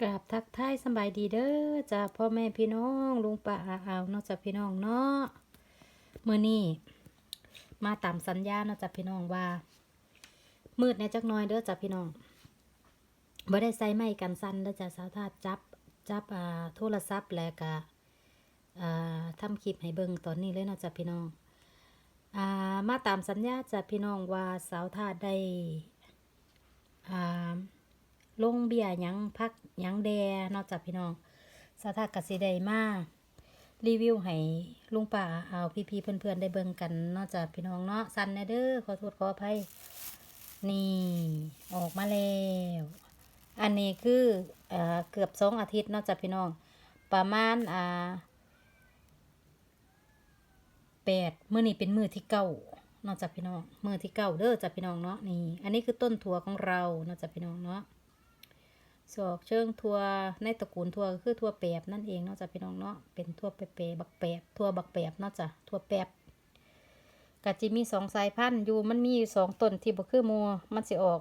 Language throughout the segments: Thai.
กราบทักทายสบายดีเด้อจ้าพ่อแม่พี่น้องลุงป้าอาอาเนอกจากพี่น้องเนาะมื้อนี้มาตามสัญญาเนอกจากพี่น้องว่า มืดแหน่จักน่อยเด้อจ้าพี่น้องบ่ได้ใส่ไม้กันสั่นเด้อจ้าสาวทาจับจับอ่าโทรศัพท์แล้วก็อ่าทำคลิปให้เบิ่งตอนนี้เลยเนาะจ้าพี่น้องอ่ามาตามสัญญาจ้าพี่น้องว่าสาวทาได้อ่า ลงเบียร์ยังพักยังแดนอกจากพี่น้องสาธากสิไดมารีวิวให้ลุงป่าเอาพี่ๆเพื่อนๆได้เบิ่งกันนอกจากพี่น้องเนาะสันแน่เด้อขอโทษขออภัยนี่ออกมาแล้วอันนี้คือเอ่อเกือบสองอาทิตย์นอกจากพี่น้อง ประมาณอ่าแปดมือนี้เป็นมือที่เก้านอกจากพี่น้องมือที่เก้าเด้อจากพี่น้องเนาะนี่อันนี้คือต้นถั่วของเรานอกจากพี่น้องเนาะ สอกเชิงทัวในตระกูลทัวคือทัวแปบนั่นเองเนาะจ้ะพี่น้องเนาะเป็นทัวเปเปบักแปบทัวบักแปบเนาะจ้ะทัวแปบกะจิมีสองสายพันธุ์อยู่มันมีสองต้นที่บ่คือมัวมันสิออก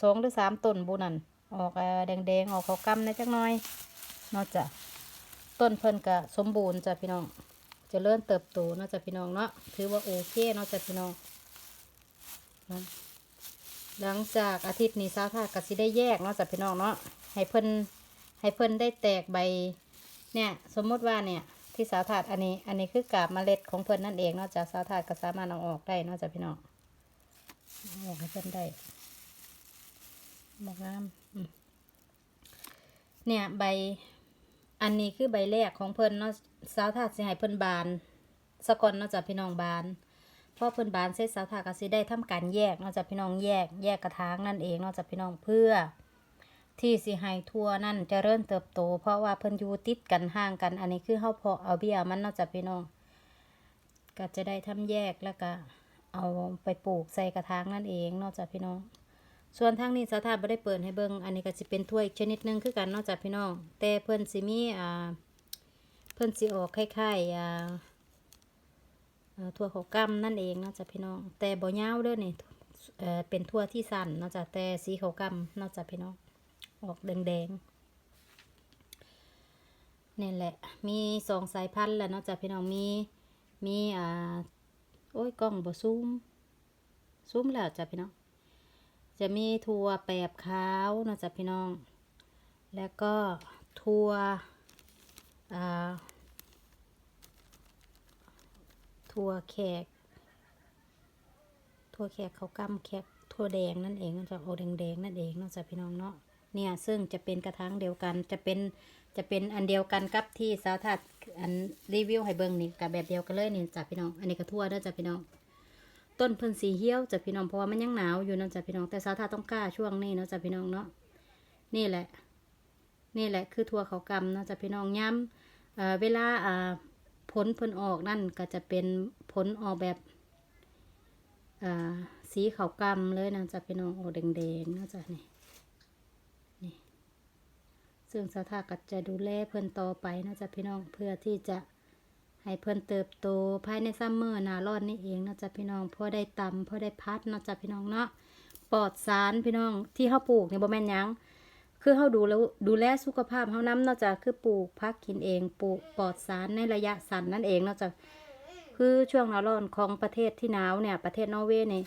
สองหรือสามต้นบุนั่นออกอ่าแดงออกขาวกำในจักน่อยเนาะจ้ะต้นเพิ่นกะสมบูรณ์จ้ะพี่น้องจะเริ่มเติบโตเนาะจ้ะพี่น้องเนาะถือว่าโอเคเนาะจ้ะพี่น้องหลังจากอาทิตย์นี้สาวทาก็สิได้แยกเนาะจากพี่น้องเนาะ ให้เพิ่นให้เพิ่นได้แตกใบ เนี่ยสมมติว่าเนี่ยที่สาวถาดอันนี้ อันนี้คือกาบเมล็ดของเพิ่นนั่นเองนาะจากสาวถาดก็สามารถเอาออกได้นาะจากพี่น้องเอาออกให้เพิ่นได้บอกงามเนี่ยใบ อันนี้คือใบแรกของเพิ่นเนาะสาวถาดสิให้เพิ่นบานสะกอนนาะจากพี่น้องบานพอเพิ่นบานเสร็จสาวถาก็สิได้ทำการแยกนอกจากพี่น้องแยกแยกกระถางนั่นเองนอกจากพี่น้องเพื่อ ที่สิให้ทั่วนั่นจะเริ่มเติบโต เพราะว่าเพิ่นอยู่ติดกันห่างกัน อันนี้คือเฮาเพาะเอาเบี้ยมันเนอกจากพี่น้องก็จะได้ทำแยกแล้วก็เอาไปปลูกใส่กระถางนั่นเองเนอกจากพี่น้อง ส่วนทางนี้สาวถาบ่ได้เปิดให้เบิ่งอันนี้ก็สิเป็นถ้วยอีกชนิดหนึงคือกันเนอกจากพี่น้อง แต่เพิ่นสิมีอ่าเพิ่นสิออกคล้ายๆอ่าเอ่อทั่วเขาวกำนั่นเองเนาะจ้ะพี่น้อง แต่บ่ยาวเด้อนี่เอ่อเป็นทั่วที่สั้นเนาะจ้ะแต่สีเขาวกำเนาะจ้ะพี่น้อง ออกแดงๆนี่แหละ มีสองสายพันธุ์แหละเนาะจ้ะพี่น้องมีมีอ่าโอ้ยกล้องบ่ซูมซูมแล้วจ้ะพี่น้องจะมีถั่วแปบขาวเนาะจ้ะพี่น้อง แล้วก็ถั่วอ่าถั่วแขก ถั่วแขกเขากำแขกถั่วแดงนั่นเองมันจะโอแดงแดงนั่นเองนอกจากพี่น้องเนาะ เนี่ยซึ่งจะเป็นกระถางเดียวกันจะเป็นจะเป็นอันเดียวกันกับที่สาวทัดอันรีวิวให้เบิ่งนี่กับแบบเดียวกันเลยนี่จ้ะพี่น้องอันนี้ก็ทั่วเด้อจ้ะพี่น้องต้นเพิ่นสีเหี่ยวจ้ะพี่น้องเพราะว่ามันยังหนาวอยู่เนาะจ้ะพี่น้องแต่สาวทัดต้องกล้าช่วงนี้เนาะจ้ะพี่น้องเนาะนี่แหละ นี่แหละคือถั่วเขากำเนาะจ้ะพี่น้องย้ำเเวลาอ่าผลผลออกนั่นก็จะเป็นผลออกแบบสีขาวกำเลยนะจะเป็นออกแดงๆนะจ๊ะนี่ ซึ่งสถาก็จะดูแลเพิ่อนต่อไปนะจ๊ะพี่น้องเพื่อที่จะให้เพิ่อนเติบโตภายในซัมเมอร์หนารอนนี่เองนะจ๊ะพี่น้องพอได้ตำพอได้พัดนะจ๊ะพี่น้องเนาะปลอดสารพี่น้องที่เฮาปลูกเนี่ยบ่แม่นยังคือเขาดูแล้วดูแลสุขภาพเขานำนอกจากคือปลูกพักกินเองปลูกปลอดสารในระยะสั้นนั่นเองนอกจากคือช่วงหนาร้อนของประเทศที่หนาวเนี่ยประเทศนอร์เวย์เนี่ย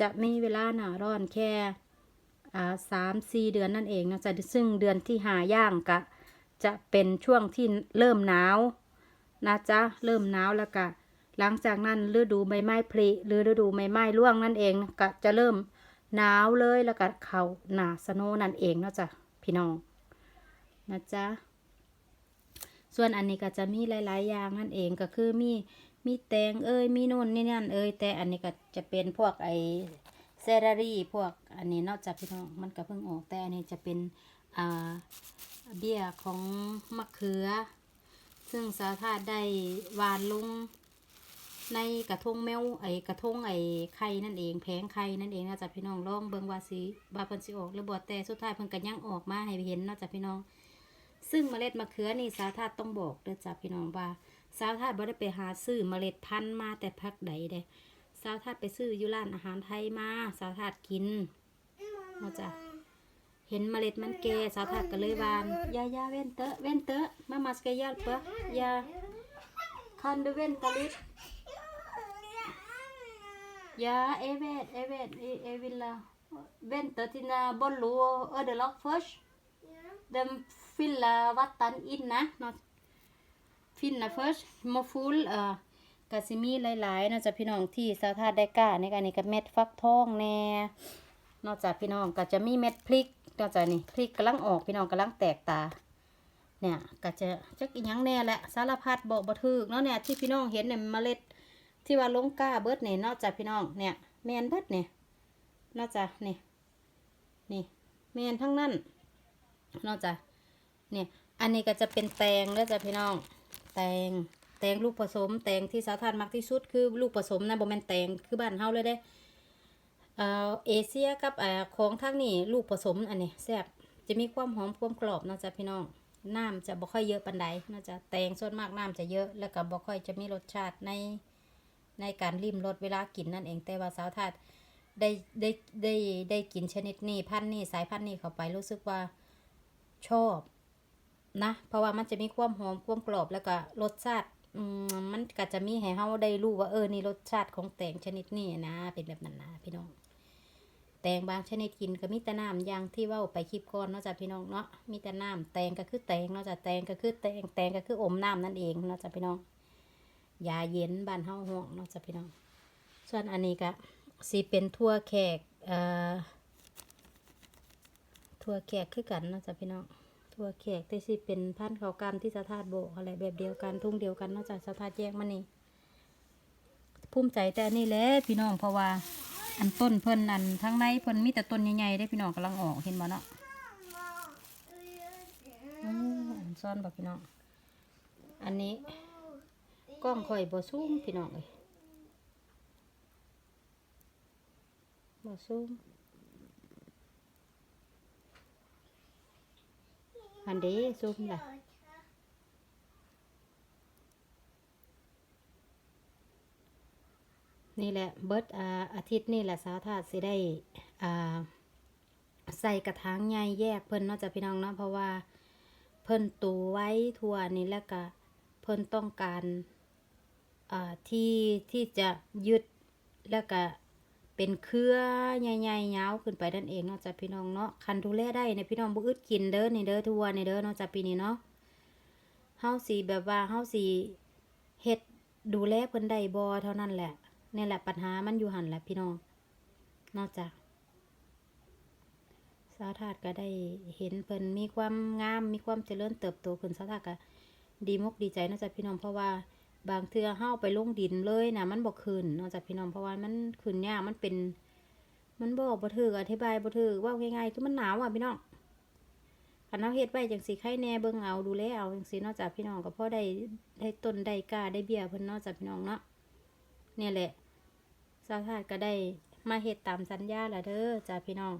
จะมีเวลาหนาร้อนแค่ สามสี่เดือนนั่นเองนะจ๊ะซึ่งเดือนที่หาย่างกะจะเป็นช่วงที่เริ่มหนาวนะจ๊ะเริ่มหนาวแล้วก็หลังจากนั้นฤดูใบไม้ผลิหรือฤดูใบไม้ร่วงนั่นเองก็จะเริ่มหนาวเลยแล้วก็เขาหนาสโนนั่นเองเนาะจ๊ะพี่น้องนะจ๊ะส่วนอันนี้ก็จะมีหลาย ๆ อย่างนั่นเองก็คือมีมีแตงเอ้ยมีนู่นนี่นั่นเอ้ยแต่อันนี้ก็จะเป็นพวกไอ ซรารี่พวกอันนี้นอกจากพี่น้องมันก็เพิ่งออกแต่อันนี้จะเป็นอ่าเบี้ยของมะเขือ ซึ่งสาธาได้วานลงในกระทงแมวไอกระทงไอไข่นั่นเองแผงไข่นั่นเองนะจ๊ะพี่น้องลองเบิ่งว่าสิว่าเพิ่นสิออกหรือบ่แต่สุดท้ายเพิ่นก็ยังออกมาให้เห็นนาะจ๊ะพี่น้อง ซึ่งเมล็ดมะเขือนี่สาวธาตุต้องบอกเด้อจ้ะพี่น้องว่าสาวธาตุบ่ได้ไปหาซื้อเมล็ดพันธุ์มาแต่พักใดเด้ สาวธาตุไปซื้ออยู่ร้านอาหารไทยมาสาวธาตุกินเนาะจ้ะเห็นเมล็ดมันแก่สาวทัดก็เลยวานยายาเว้นเตอะเว้นเตอะมามาสกยาเปะยาคันเดเว้นตะลิดยาเอเวดเอเวดเอเวิลลาเว้นเตอะที่นาบอลลูเออเดล็อกเฟิร์ชเดมฟิลลาวัตตันอินนะเนาะฟินนะเฟิร์สมอฟูลเอ่อ กะสิมีหลายๆนอกจากพี่น้องที่สาวทาดได้กล้าในการนี้ก็เม็ดฟักทองแน่นอกจากพี่น้องก็จะมีเม็ดพริกนอกจากนี่พริกกำลังออกพี่น้องกำลังแตกตา เนี่ยก็จะจักอีหยังแน่แหละสารพัดบอกบ่ถูกเนาะเนี่ยที่พี่น้องเห็นเนี่ยเมล็ดที่ว่าลงกล้าเบิดเนี่ยนอกจากพี่น้องเนี่ยแมนเบิดเนี่ยนอกจากนี่นี่แมนทั้งนั้นนอกจากเนี่ยอันนี้ก็จะเป็นแตงแล้วจ้ะพี่น้องแตง แตงลูกผสม แตงที่สาวทานมักที่สุดคือลูกผสมนะบ่แม่นแตงคือบ้านเฮาเลยเด้เออเอเชียกับเออของทางนี้ลูกผสมอันนี้แซ่บจะมีความหอมความกรอบนาะจ๊ะพี่น้องน้ำจะบ่ค่อยเยอะปานใดเนาะจ๊ะแตงส่วนมากน้ำจะเยอะแล้วก็บ่ค่อยจะมีรสชาติในในการริมรสเวลากินนั่นเองแต่ว่าสาวทานได้ได้ได้ได้กินชนิดนี้พันธุ์นี้สายพันธุ์นี้เข้าไปรู้สึกว่าชอบนะ เพราะว่ามันจะมีความหอมความกรอบแล้วก็รสชาติ มันก็จะมีให้เฮาได้รู้ว่าเออนี่รสชาติของแตงชนิดนี้นะ เป็นแบบนั้นนะพี่น้อง แตงบางชนิดกินก็มีแต่น้ำอย่างที่ว่าไปคลิปก่อนเนาะจ้ะพี่น้องเนาะมีแต่น้ำแตงก็คือแตงเนาะจ้ะแตงก็คือแตงแตงก็คืออมน้ำนั่นเองเนาะจ้ะพี่น้องยาเย็นบ้านเฮาห่วงเนาะจ้ะพี่น้อง ส่วนอันนี้ก็สีเป็นทั่วแขกเอ่อทั่วแขกคือกันเนาะจ้ะพี่น้อง ทั่วแขกที่สิเป็นพันธุ์เขากรรมที่สะทาดโบกอะไรแบบเดียวกันทุ่งเดียวกันนอกจากสะทาดแยกมานี่ภูมิใจแต่อันนี่แหละพี่น้องเพราะว่า อันต้นเพิ่นอันทั้งในเพิ่นมีแต่ต้นใหญ่ๆได้พี่น้องกำลังออกเห็นบ่เนาะอันซ่อนบ่พี่น้องอันนี้กล้องข่อยบ่ซูมพี่น้องเอ้ยบ่ซูม อันเดีซูมล่ะนี่แหละเบิดอาอาทิตย์นี่แหละสาวทาสสิได้ใส่กระถางใหญ่แยกเพิ่นนาะจ้ะพี่น้องเนาะเพราะว่าเพิ่นตูไว้ทั่วนี่แล้วก็เพิ่นต้องการที่ที่จะยึดแล้วก็ เป็นเครือใหญ่ๆยาวขึ้นไปนั่นเองเนาะจ้ะพี่น้องเนาะคันดูแลได้เนี่ยพี่น้องบ่อึดกินเด้อนี่เด้อทั่วนี่เด้อเนาะจ้ะปีนี้เนาะเฮาสิแบบว่าเฮาสิเฮ็ดดูแลเพิ่นได้บ่เท่านั้นแหละนี่แหละปัญหามันอยู่หันแหละพี่น้องนอกจากสาวทาดก็ได้เห็นเพิ่นมีความงามมีความเจริญเติบโตขึ้นสาวทาดก็ดีมกดีใจนาะจ้ะพี่น้องเพราะว่า บางเทือเฮาไปลงดินเลยนะมันบ่ขึ้นนาะจ้ะพี่น้องเพราะว่ามันขึ้นยากมันเป็น มันบอกบ่ถูกอธิบายบ่ถูกว่าง่ายๆคือมันหนาวอะพี่น้องคันเฮาเฮ็ดไว้จังสิไข่แน่เบิ่งเอาดูแลเอาจังสินาะจ้ะพี่น้องก็พ่อได้ได้ต้นได้กาได้เบี้ยเพิ่นนาะจ้ะพี่น้องเนาะเนี่ยแหละสาวทาดก็ได้มาเฮ็ดตามสัญญาแล้วเด้อจ้ะพี่น้อง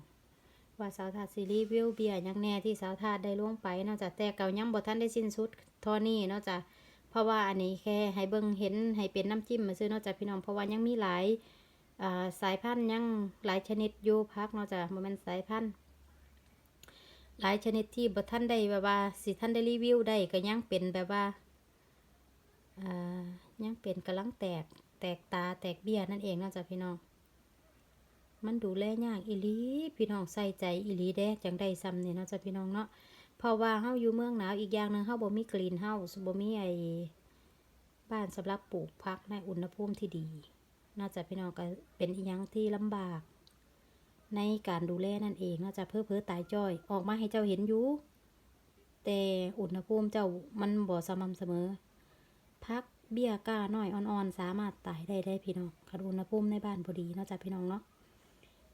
ว่าสาวทาดซีรีส์วิวเบียร์ยังแน่ที่สาวทาดได้ล่วงไปนาะจ้ะแต่เก่ายังบ่ทันได้สิ้นสุดทอนี้เนาะจ้ะ เพราะว่าอันนี้แค่ให้เบิ่งเห็นให้เป็นน้ำจิ้มมาซื้อนาะจ้ะพี่น้องเพราะว่ายังมีหลายสายพันธุ์ยังหลายชนิดอยู่พักนาะจ้ะบ่แม่นสายพันธุ์หลายชนิดที่บ่ทันได้แบบว่าสิทันได้รีวิวได้ก็ยังเป็นแบบว่ายังเป็นกำลังแตกแตกตาแตกเบี้ยนั่นเองนาะจ้ะพี่น้อง มันดูแลยากอีลีพี่น้องใส่ใจอีลีแด้จังได้ซ้ำเนี่ยนาะจ้ะพี่น้องเนาะ เพราะว่าเฮาอยู่เมืองหนาวอีกอย่างหนึ่งเฮาบ่มีกรีนเฮาส์บ่มีไอ้บ้านสำหรับปลูกพักในอุณหภูมิที่ดีนอกจากพี่น้องก็เป็นอีหยังที่ลำบาก ในการดูแลนั่นเองนอกจากเพื่อเพื่อตายจ้อย ออกมาให้เจ้าเห็นอยู่แต่อุณหภูมิเจ้ามันบ่สม่ำเสมอ พักเบี้ยก้าน้อยอ่อนๆ สามารถตายได้ได้พี่น้องคันอุณหภูมิในบ้านพอดีนอกจากพี่น้องเนาะ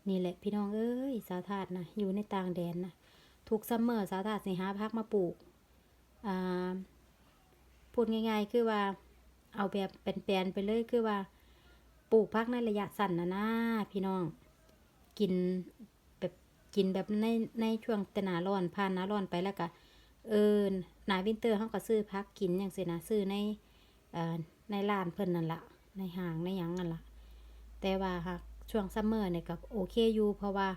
นี่แหละพี่น้องเอ้ย สาวถาดนะอยู่ในต่างแดนนะ ทุกซัมเมอร์สาวถาดสิหาพักมาปลูกพูดง่าย ๆ คือว่า เอาแบบเป็นแปลนๆไปเลยคือว่า ปลูกพักในระยะสั้นนะนะพี่น้อง กินแบบกินแบบในในช่วงแต่หนาร้อนผ่านหนาร้อนไปแล้วก็เออหนาวินเตอร์เขาก็ซื้อพักกินอย่างเสียนะซื้อในอในร้านเพิ่นนั่นละในห้างในยังนั่นละแต่ว่าหากช่วงซัมเมอร์เนี่ยก็โอเคอยู่เพราะว่า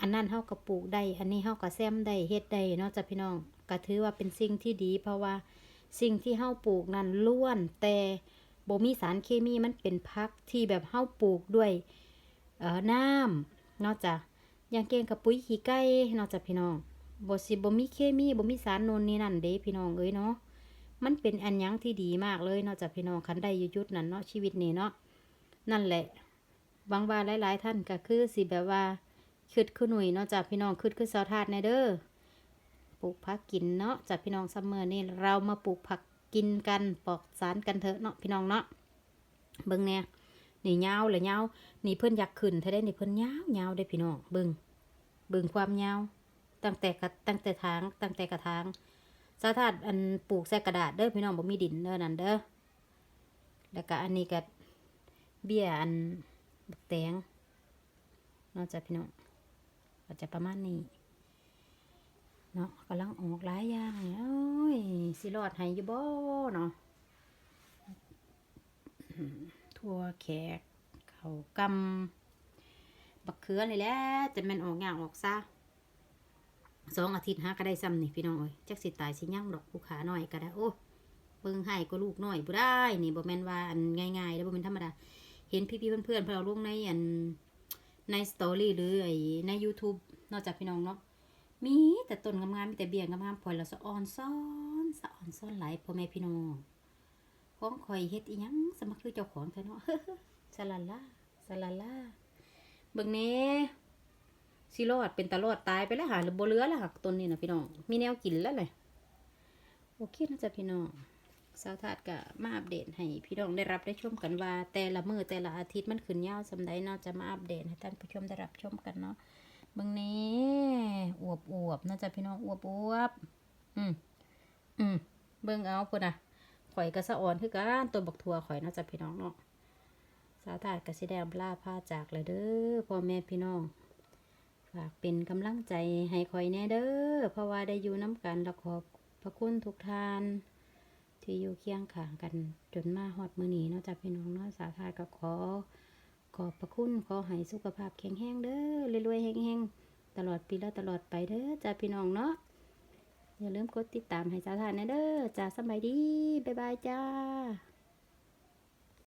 อันนั้นเฮาก็ปลูกได้ อันนี้เฮาก็แซมได้เฮ็ดได้เนาะจ้ะพี่น้องก็ถือว่าเป็นสิ่งที่ดี เพราะว่าสิ่งที่เฮาปลูกนั้นล้วนแต่บ่มีสารเคมีมันเป็นพักที่แบบเฮาปลูกด้วยเอ่อน้ำเนาะจ้ะอย่างเก่งกับปุ๋ยขี้ไก่เนาะจ้ะพี่น้องบ่สิบ่มีเคมีบ่มีสารโน่นนี่นั่นเด้พี่น้องเอ้ยเนาะมันเป็นอันยังที่ดีมากเลยเนาะจ้ะพี่น้องคันได้ยู่ยุดนั้นเนาะชีวิตนี้เนาะนั่นแหละหวังว่าหลาย ๆ ท่านก็คือสิแบบว่า คืดคือหนุ่ยเนาะจากพี่น้องคืดคือสาวทาดในเด้อปลูกผักกินเนาะจากพี่น้องซัมเมอร์นี่เรามาปลูกผักกินกันปลอกสารกันเถอะเนาะพี่น้องเนาะเบิ่งเนี่ยนี่ยาวเลยยาวนี่เพิ่อนอยากขึ้นถ้าได้นี่เพิ่อนยาวยาวได้พี่น้องเบิ่งเบิ่งความยาวตั้งแต่กระตั้งแต่ทางตั้งแต่กระถางสาวทาดอันปลูกใส่กระดาษเด้อพี่น้องบ่มีดินเด้อนั่นเด้อแล้วก็อันนี้ก็เบี้ยอันบักแตงเนาะจากพี่น้อง ก็จะประมาณนี้ เนาะกำลังออกหลายอย่างเนี่ยโอ้ยสิรอดให้อยู่บ่เนาะทั่วแขกเขากำบักเขือนี่แหละจะม่นออกงานออกซะสองอาทิตย์หาก็ได้ซ้ำนี่พี่น้องเอ้ยจักสิตายสิยั่งดอกผู้ขาหน่อยก็ได้โอ้เบิ่งให้ก็ลูกน้อยบ่ได้นี่บ่แม่นว่าอันง่ายๆแล้วบ่แม่นธรรมดาเห็นพี่ๆเพื่อนๆเพิ่นเอาลงในอัน ในสตอรี่หรือไอใน YouTube นอกจากพี่น้องเนาะมีแต่ต้นงามๆมีแต่เบี้ยงามๆพลอยละสะออนซ้อนสะออนซ้อนหลายพ่อแม่พี่น้องของข่อยเฮ็ดอีหยังสมัครคือเจ้าของเถอะเนาะสลาล่าสลาล่าเบิ่งแหน่สิรอดเป็นตลอดตายไปแล้วหาหรือบ่เหลือแล้วหักต้นนี้นะพี่น้องมีแนวกินแล้วเลยโอเคนะจ๊ะพี่น้อง สาวถาดก็มาอัปเดตให้พี่น้องได้รับได้ชมกันว่า แต่ละมือแต่ละอาทิตย์มันขึ้นยาวสำใดเนาะจะมาอัปเดตให้ท่านผู้ชมได้รับชมกันเนาะเบิ่งนี้อวบอวบๆนะจ๊ะพี่น้องอวบอวบอืมอืมเบิ่งเอาพุ่นนะข่อยก็สะอ่อนคือกันตัวบักทัวข่อยเนาะจ๊ะพี่น้องเนาะสาวถาดก็สิได้อำลาพาจากเลยเด้อพ่อแม่พี่น้องฝากเป็นกำลังใจให้คอยแน่เด้อเพราะว่าได้อยู่น้ำกันและขอบพระคุณทุกท่าน ที่อยู่เคียงข้างกันจนมาฮอดมื้อนี้เนาะจากพี่น้องเนาะสาธาก็ขอ ขอบพระคุณขอให้สุขภาพแข็งแรงเด้อรวยๆแห้งๆตลอดปีและตลอดไปเด้อจ้าพี่น้องเนาะอย่าลืมกดติดตามให้สาธาแน่เด้อจ้าสบายดีบ๊ายบายจ้า